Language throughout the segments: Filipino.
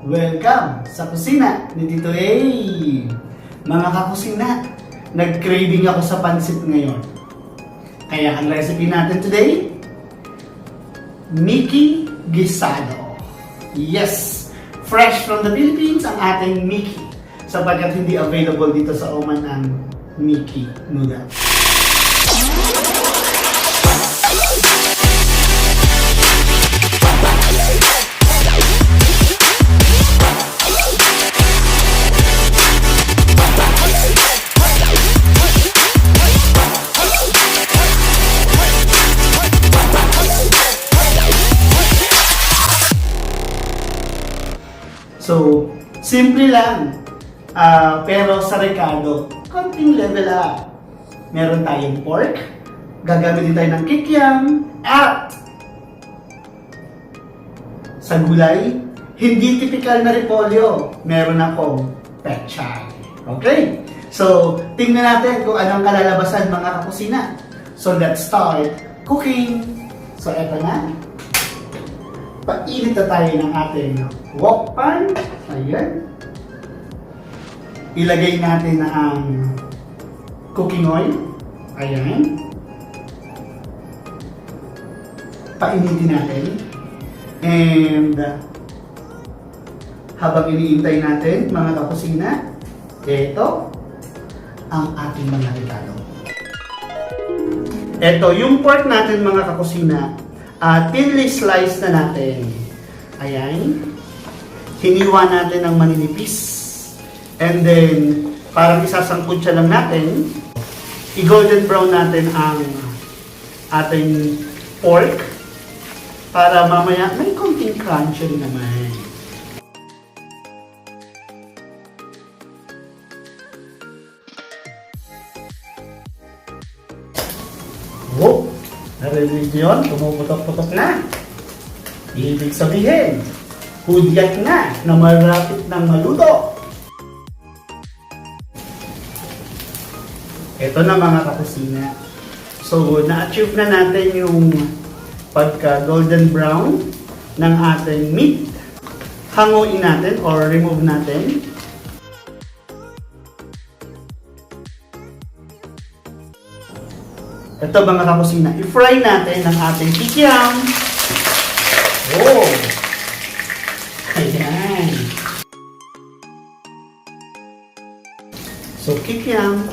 Welcome sa kusina ni Tito A. Mga kakusina, nag-craving ako sa pansit ngayon. Kaya ang recipe natin today, Mickey Gisado. Yes! Fresh from the Philippines ang ating Mickey sapagkat hindi available dito sa Oman ang Mickey noodle. So, simple lang. Ah, pero sa Ricardo, konting level up. Meron tayong pork, gagamitin tayo ng kikiam, at sa gulay, hindi typical na repolyo. Meron akong pechay. Okay? So, tingnan natin kung anong kalalabasan mga kakusina. So, let's start cooking. So, eto na. Painit na tayo ng ating wok pan. Ayan. Ilagay natin na ang cooking oil. Ayan. Painitin natin. And habang iniintay natin, mga kakusina, ito ang ating mga rekado. Ito, yung pork natin mga kakusina, uh, thinly slice na natin. Ayan. Hiniwa natin ng maninipis. And then, parang isasangkot siya lang natin. I-golden brown natin ang ating pork para mamaya may konting crunchy naman. Narinig niyo yun? Pumuputok-putok na. Ibig sabihin, hudyat na na malapit ng maluto. Ito na mga kakusina. So, na-achieve na natin yung pagka golden brown ng ating meat. Hanguin natin or remove natin. Ito mga kakusina, i-fry natin ang ating kikiam. Oh! Ayan. So, kikiam.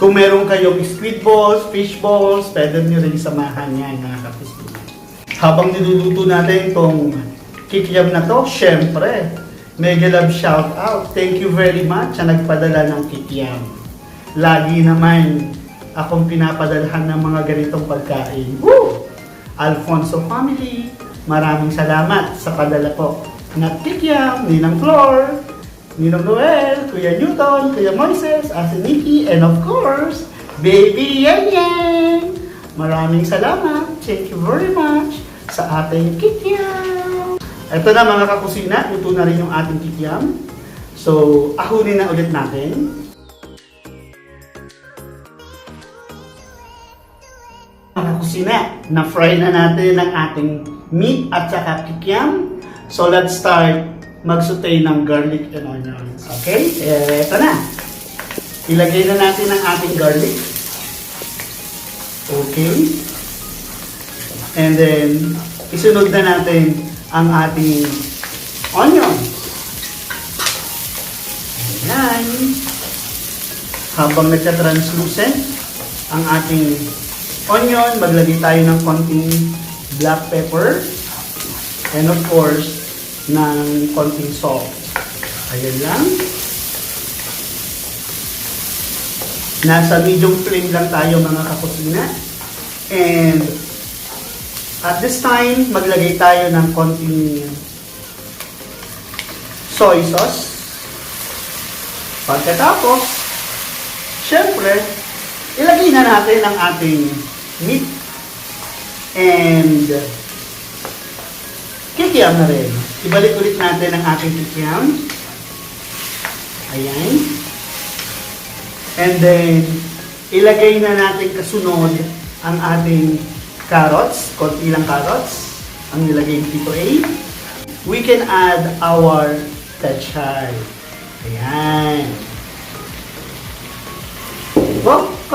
Kung meron kayong squid balls, fish balls, pwede nyo rin samahan yan mga kakusina. Habang niluluto natin itong kikiam na to, syempre, mega love shout out. Thank you very much sa nagpadala ng kikiam. Lagi naman akong pinapadalhan ng mga ganitong pagkain. Woo! Alfonso family, maraming salamat sa padala po. Nat Kikiam, Ninang Flor, Ninong Noel, Kuya Newton, Kuya Moises, Ate Nikki, and of course, Baby Yan Yan! Maraming salamat. Thank you very much sa ating kikiam. Ito na mga kakusina, luto na rin yung ating kikiam. So, ahunin na ulit natin. Kusina, na-fry na natin ang ating meat at saka kikiam. So, let's start mag-saute ng garlic and onions. Okay? Ito na. Ilagay na natin ang ating garlic. Okay. And then, isunod na natin ang ating onions. Ayan. Habang nagka-translucent ang ating onion, maglagay tayo ng konting black pepper and of course, ng konting salt. Ayan lang. Nasa medium flame lang tayo mga kakusina. And at this time, maglagay tayo ng konting soy sauce. Pagkatapos, syempre, ilagay na natin ang ating meat and kikiam na rin. Ibalik ulit natin ang ating kikiam. Ayan. And then, ilagay na natin kasunod ang ating carrots, konti lang carrots, ang nilagay dito A. We can add our pechay. Ayan.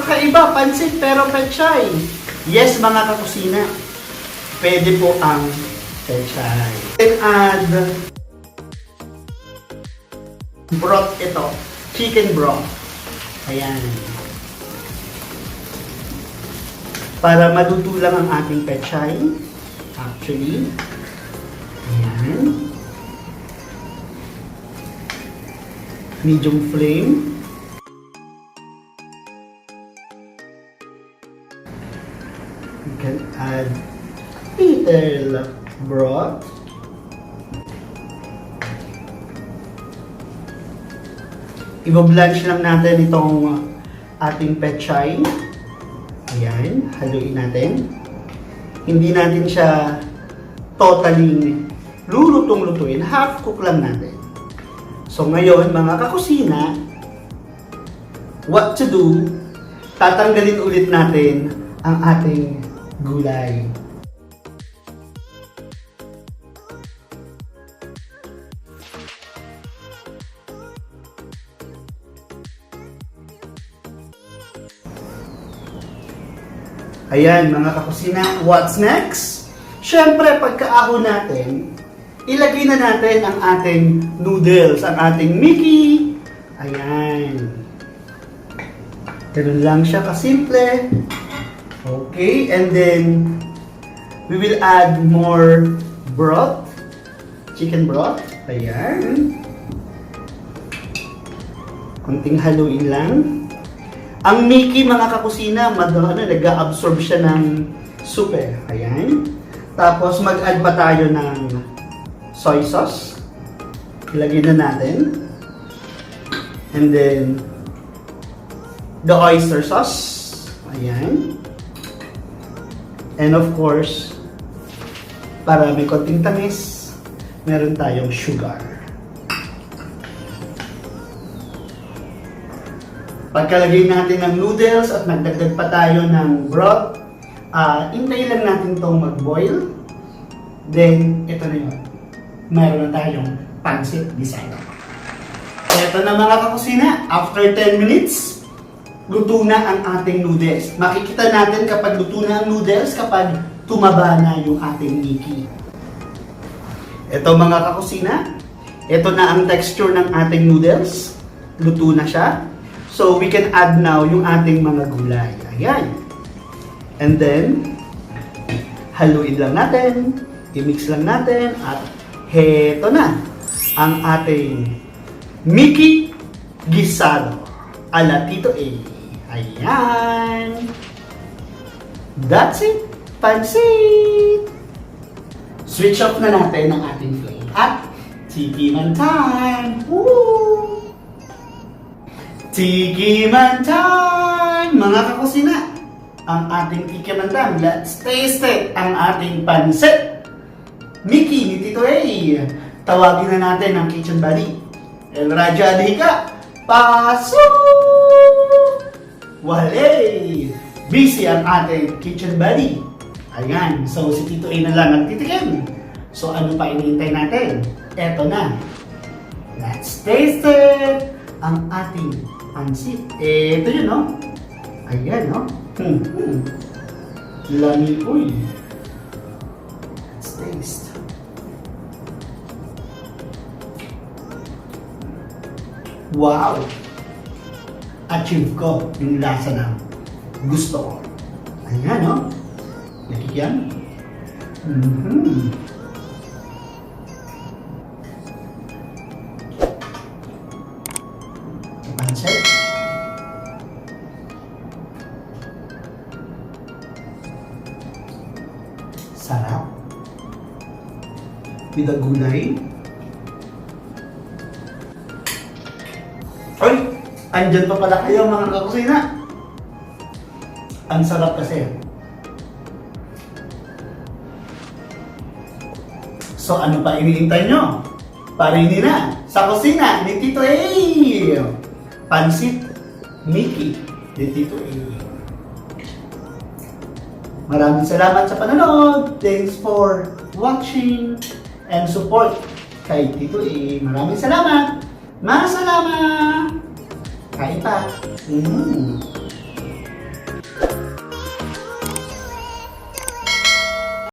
Kakaiba, pansit pero pechay. Yes, mga kakusina. Pwede po ang pechay. And add broth ito. Chicken broth. Ayan. Para maluto lang ang ating pechay. Actually. Ayan. Medium flame. Can add little broth. Ibo-blanch lang natin itong ating pechay. Ayan, haluin natin. Hindi natin siya totally lulutong-lutuin. Half cook lang natin. So ngayon, mga kakusina, what to do? Tatanggalin ulit natin ang ating gulay. Ayan, mga kakusina, what's next? Siyempre, pagkaahon natin, ilagay na natin ang ating noodles, ang ating Mickey. Ayan. Ganun lang siya kasimple. Okay, and then we will add more broth, chicken broth. Ayan. Kunting haluin lang. Ang Mickey mga kakusina, mad, ano, nag-absorb siya ng soup eh. Ayan. Tapos mag-add pa tayo ng soy sauce. Ilagay na natin. And then, the oyster sauce. Ayan. And of course, para may konting tamis, meron tayong sugar. Pagkalagay natin ng noodles at nagdagdag pa tayo ng broth, ah intay lang natin itong mag-boil. Then, ito na yun. Meron na tayong pancit design. Ito na mga kakusina, after 10 minutes, luto na ang ating noodles. Makikita natin kapag luto na ang noodles kapag tumaba na yung ating Mickey. Ito mga kakusina, ito na ang texture ng ating noodles. Luto na siya. So, we can add now yung ating mga gulay. Ayan. And then, haluin lang natin. I-mix lang natin. At heto na ang ating Mickey Gisado ala Tito A. Ayan. That's it. Pansit! Switch off na natin ang ating flame. At tikiman time! Woo! Tikiman time! Mga kakusina, ang ating tikiman time. Let's taste it! Ang ating pansit! Mickey ni Tito A. Tawagin na natin ang kitchen buddy. El Raja Adhika, pasok! Wale! Busy ang ating kitchen buddy. Ayan, so si Tito A na lang ang titikim. So ano pa inihintay natin? Eto na. Let's taste it! Ang ating pansit. Eto yun, no? Ayan, no? Hmm, hmm. Lami uy. Let's taste. Wow! Achieve ko yung lasa na gusto ko. Ayan, no? Nakikyan? Mm-hmm. Pansit. Sarap. With a gulay. Ay! Andyan pa pala kayo mga kakusina. Ang sarap kasi. So ano pa iniintay nyo? Parini na sa kusina ni Tito A. Pansit Mickey ni Tito A. Maraming salamat sa panonood. Thanks for watching and support kay Tito E. Maraming salamat! Masalamat! 来吧嗯。